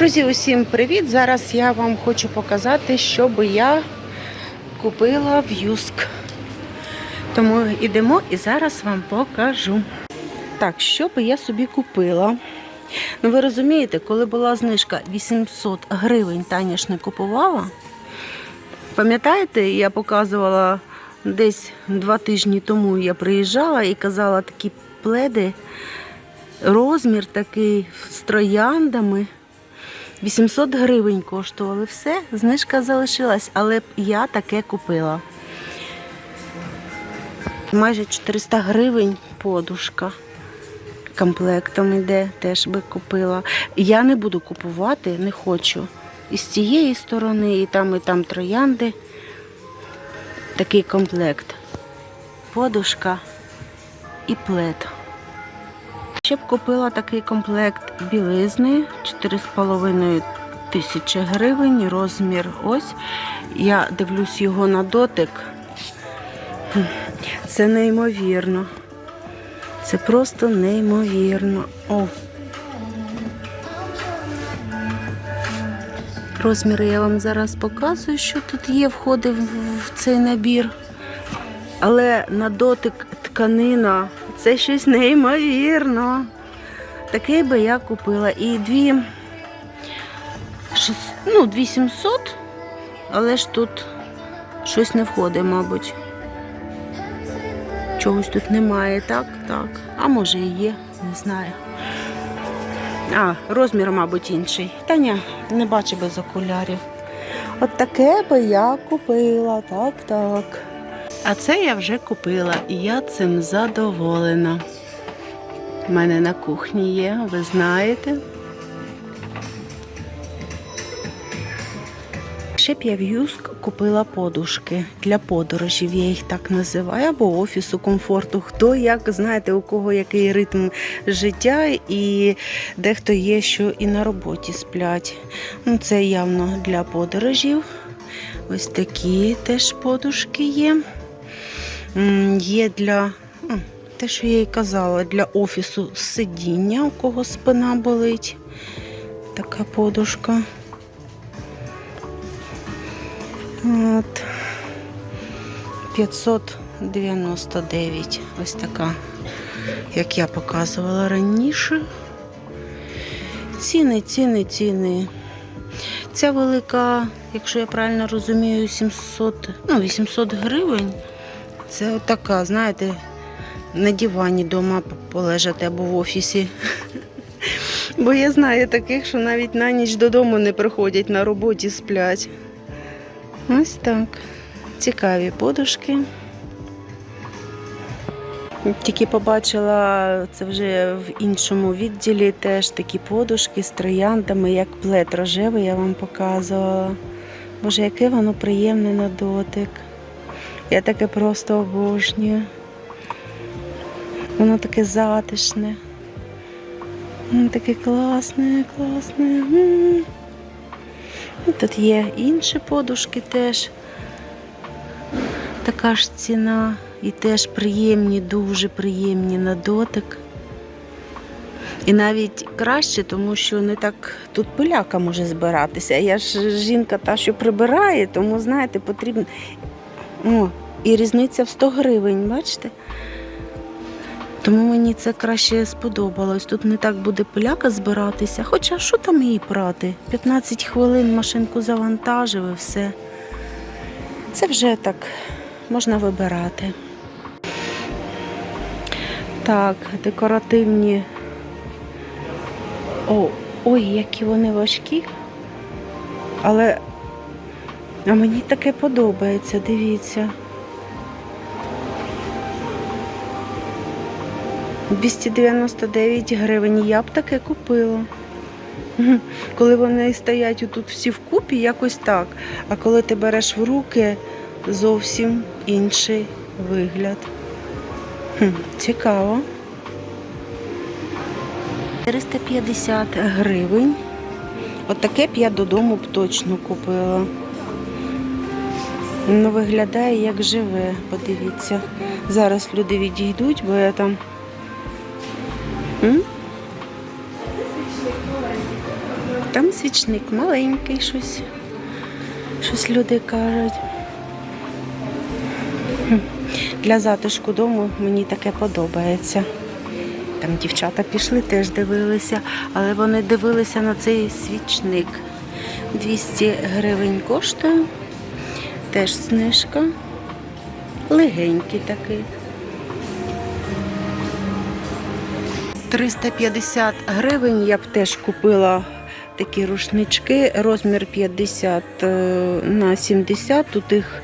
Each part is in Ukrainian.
Друзі, усім привіт! Зараз я вам хочу показати, що би я купила в Юск. Тому йдемо і зараз вам покажу. Так, що би я собі купила? Ну, ви розумієте, коли була знижка 800 гривень, Таня ж не купувала. Пам'ятаєте, я показувала десь два тижні тому я приїжджала і казала такі пледи, розмір такий з трояндами. 800 гривень коштували все, знижка залишилась, але я таке купила. Майже 400 гривень подушка. Комплектом іде, теж би купила. Я не буду купувати, не хочу. І з цієї сторони, і там, і там троянди. Такий комплект. Подушка і плед. Ще б купила такий комплект білизни 4,5 тисячі гривень, розмір ось. Я дивлюсь його на дотик. Це неймовірно. Це просто неймовірно. О. Розміри я вам зараз показую, що тут є, входить в в цей набір. Але на дотик тканина це щось неймовірно. Такий би я купила. І дві, шіс- ну, 2700, але ж тут щось не входить, мабуть. Чогось тут немає, так? Так. А може і є, не знаю. А, розмір, мабуть, інший. Та ні, не бачу без окулярів. От таке би я купила, так, так. А це я вже купила і я цим задоволена. У мене на кухні є, ви знаєте. Ще б я в Юск купила подушки для подорожів, я їх так називаю, або офісу комфорту. Хто як знаєте, у кого який ритм життя, і дехто є, що і на роботі сплять. Ну, це явно для подорожів. Ось такі теж подушки є. Є для те, що я і казала, для офісу сидіння, у кого спина болить. Така подушка. От. 599. Ось така, як я показувала раніше. Ціни, ціни, ціни. Ця велика, якщо я правильно розумію, 700, ну, 800 гривень. Це така, знаєте, на дивані вдома полежати або в офісі. Бо я знаю таких, що навіть на ніч додому не приходять, на роботі сплять. Ось так. Цікаві подушки. Тільки побачила це вже в іншому відділі теж такі подушки з трояндами, як плед рожевий, я вам показувала. Боже, яке воно приємне на дотик. Я таке просто обожнюю. Воно таке затишне. М, Таке класне, класне. Тут є інші подушки теж. Така ж ціна. І теж приємні, дуже приємні на дотик. І навіть краще, тому що не так тут пиляка може збиратися. Я ж жінка та, що прибирає, тому, знаєте, потрібно. О, і різниця в 100 гривень, бачите? Тому мені це краще сподобалось. Тут не так буде пиляка збиратися. Хоча що там її прати? 15 хвилин машинку завантажив і все. Це вже так можна вибирати. Так, декоративні. О, ой, які вони важкі. Але а мені таке подобається, дивіться. 299 гривень. Я б таке купила. Коли вони стоять тут всі вкупі, якось так. А коли ти береш в руки, зовсім інший вигляд. Цікаво. 450 гривень. Отаке б я додому б точно купила. Ну, виглядає як живе, подивіться. Зараз люди відійдуть, бо я там. М? Там свічник маленький щось. Щось люди кажуть. Для затишку дому мені таке подобається. Там дівчата пішли, теж дивилися, але вони дивилися на цей свічник. 200 гривень коштує. Теж знижка. Легенький такий. 350 гривень я б теж купила такі рушнички, розмір 50 е, на 70, тут їх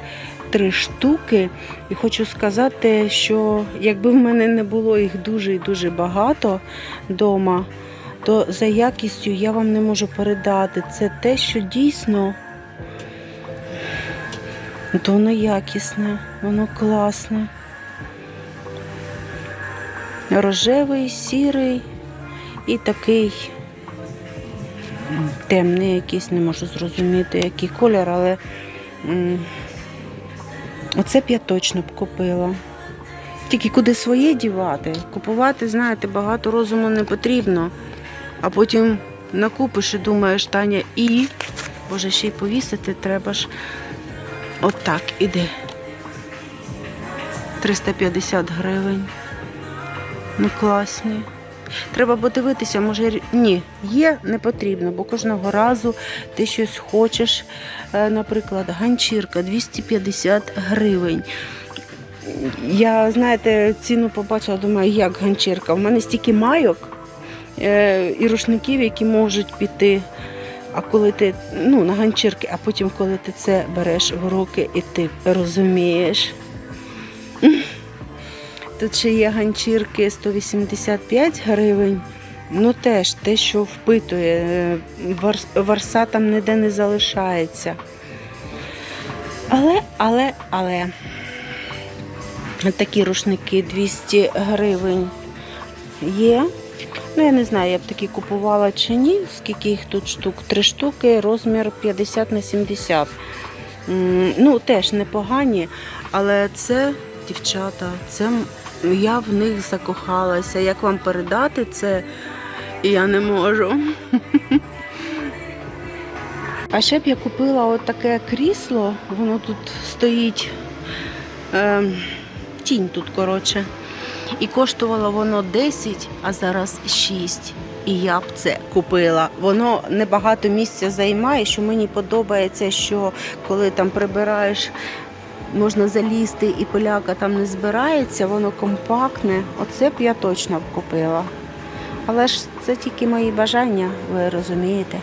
три штуки. І хочу сказати, що якби в мене не було їх дуже і дуже багато вдома, то за якістю я вам не можу передати. Це те, що дійсно то воно якісне, воно класне. Рожевий, сірий і такий темний якийсь, не можу зрозуміти, який колір, але оце б я точно б купила. Тільки куди своє дівати? Купувати, знаєте, багато розуму не потрібно. А потім накупиш і думаєш, Таня, і, боже, ще й повісити треба ж. Отак іде. 350 гривень. Ну, класні. Треба подивитися, може ні, є, не потрібно, бо кожного разу ти щось хочеш. Е, Наприклад, ганчірка 250 гривень. Я, знаєте, ціну побачила, думаю, як ганчірка. У мене стільки майок е, і рушників, які можуть піти. А коли ти ну, на ганчірки, а потім, коли ти це береш в руки і ти розумієш. Тут ще є ганчірки 185 гривень. Ну теж те, що впитує, е, варса там ніде не залишається. Але, але, але такі рушники 200 гривень є. Ну, я не знаю, я б такі купувала чи ні. Скільки їх тут штук? Три штуки, розмір 50 на 70. Ну, теж непогані, але це, дівчата, це я в них закохалася. Як вам передати це, я не можу. А ще б я купила от крісло, воно тут стоїть, ем, тінь тут, коротше. І коштувало воно 10, а зараз 6. І я б це купила. Воно небагато місця займає, що мені подобається, що коли там прибираєш, можна залізти і поляка там не збирається, воно компактне. Оце б я точно б купила. Але ж це тільки мої бажання, ви розумієте.